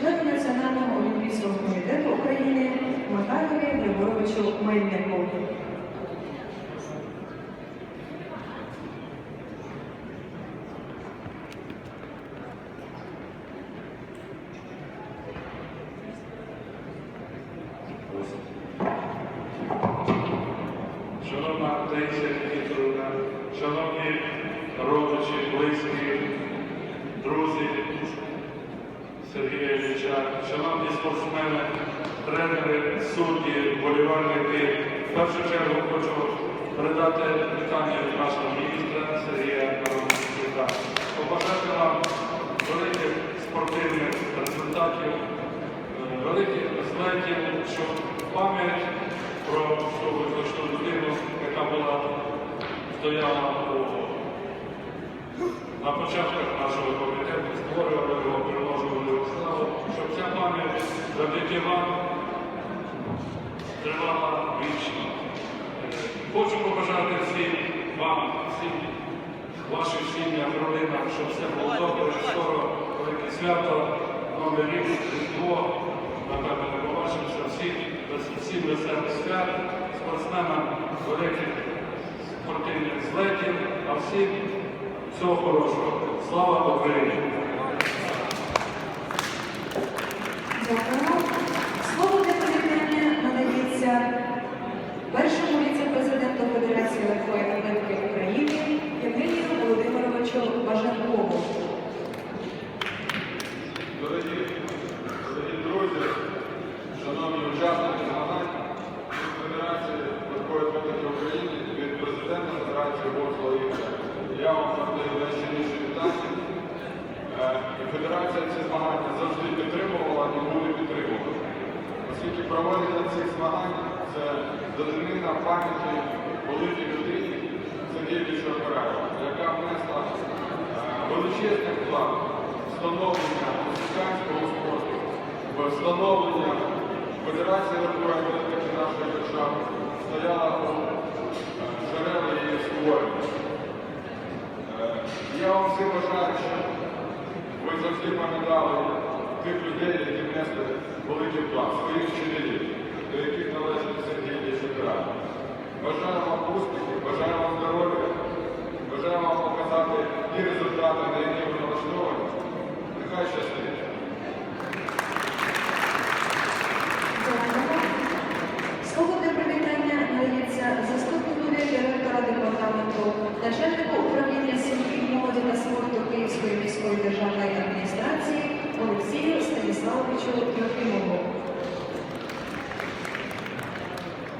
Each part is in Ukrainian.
члену Національного олімпійського комітету України Михайлові Григоровичу Мельнику. Шановна шановні родичі, близькі, друзі Сергія шановні спортсмени, тренери, судді, вболівальники, в першу чергу хочу передати вітання від нашого міністра Сергія Мирончука. Побажати вам великих спортивних результатів, великих злетів, щоб пам'ять про цю визначну людину, яка була стояла у на початках нашого комітету створювали тривала вічно. Е, Хочу побажати всім вам, всім вашим сім'ям, родинам, щоб все було добре, скоро велике свято, Новий рік, Різдво, напевно, не побачимося всім, всім веселих свят, спортсменам великих спортивних злетів, а всім всього хорошого. Слава Україні! Дякую. Оскільки проведення цих змагань це данина пам'яті великій людині Сергія Вічоркараєва, яка внесла е, величезний вклад встановлення мексиканського спорту, встановлення Федерації легкої нашої держави, стояла у е, джерела її створення. Е, Я вам всім бажаю, щоб ви завжди пам'ятали тих людей, які внесли великий вклад, своїх вчителів, до яких належить Сергій Дячука. Бажаю вам успіхів, бажаю вам здоров'я, бажаю вам показати ті результати, на які ви налаштовані. Нехай щастить.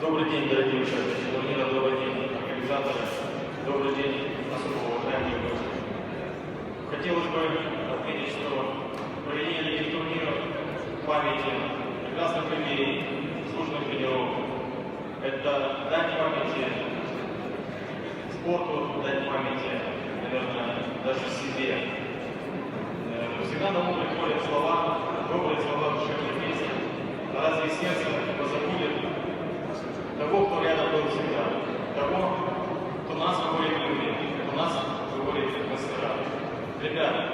Добрый день, дорогие участники турнира, добрый день, организаторы, добрый день, особо уважаемые гости. Хотелось бы отметить, что проведение этих турниров в памяти прекрасных людей, служных тренировок, это дань памяти спорту, дань памяти, наверное, даже себе. Э, Всегда на ум приходят слова, добрые слова душевной песни, разве сердце Ребята,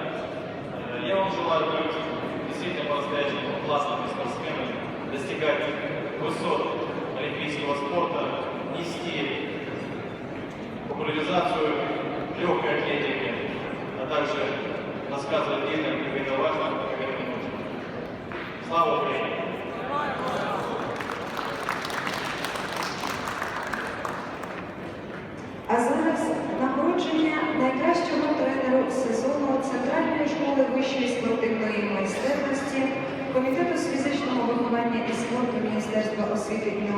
э, я вам желаю быть действительно по-настоящему классными спортсменами, достигать высот олимпийского спорта, нести популяризацию легкой атлетики, а также рассказывать детям, как это важно, как это нужно. Слава Украине! Спорту Міністерства освіти і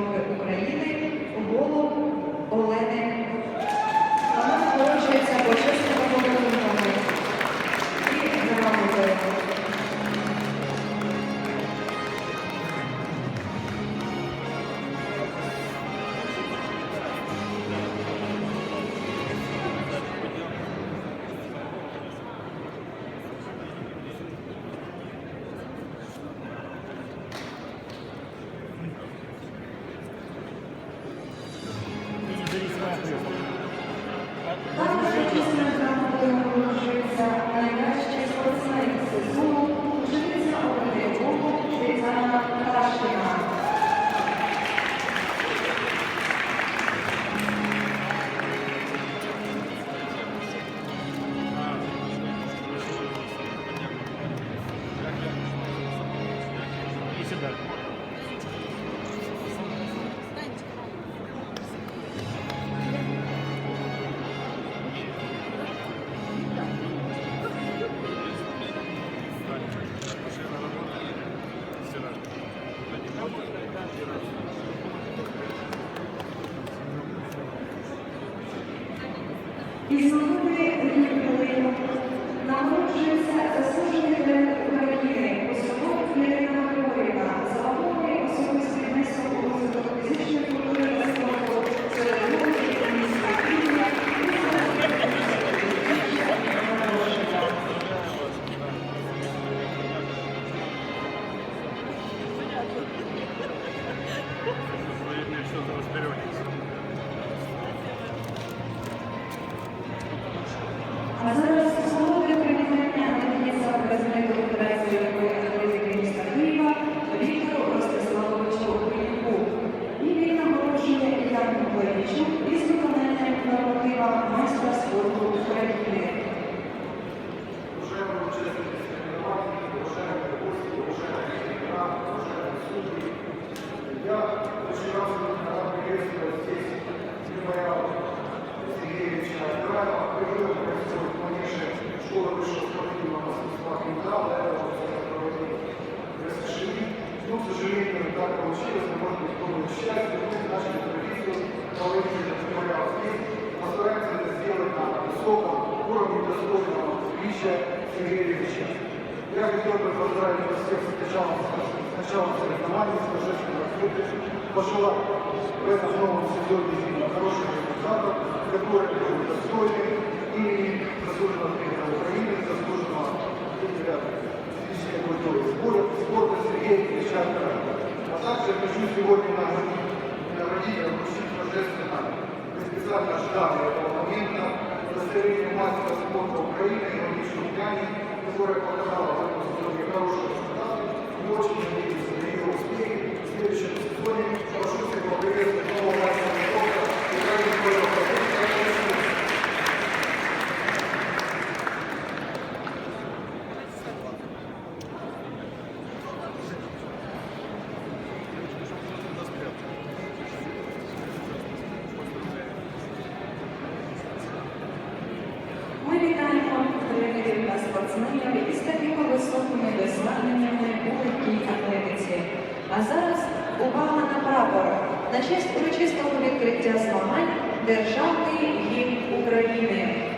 City's 你说 Hasta. Ну, к сожалению, так получилось, мы, может быть, будем мы начали телевизию, половина материал постараемся это сделать на высоком уровне достойного лича Сергея Ильича. Я хотел бы поздравить вас всех сначала, сначала соревнований, с торжественным открытием, пожелать в этом новом сезоне хороших результатов, которые будут достойны. удостоверение мастера спорта Украины Иванович Шумяне, которая показала в этом сезоне хорошие результаты. Мы очень надеемся на ее успехи в следующем сезоне. спортсменами і з такими високими досягненнями у легкій атлетиці. А зараз увага на прапор на честь урочистого відкриття змагань державний гімн України.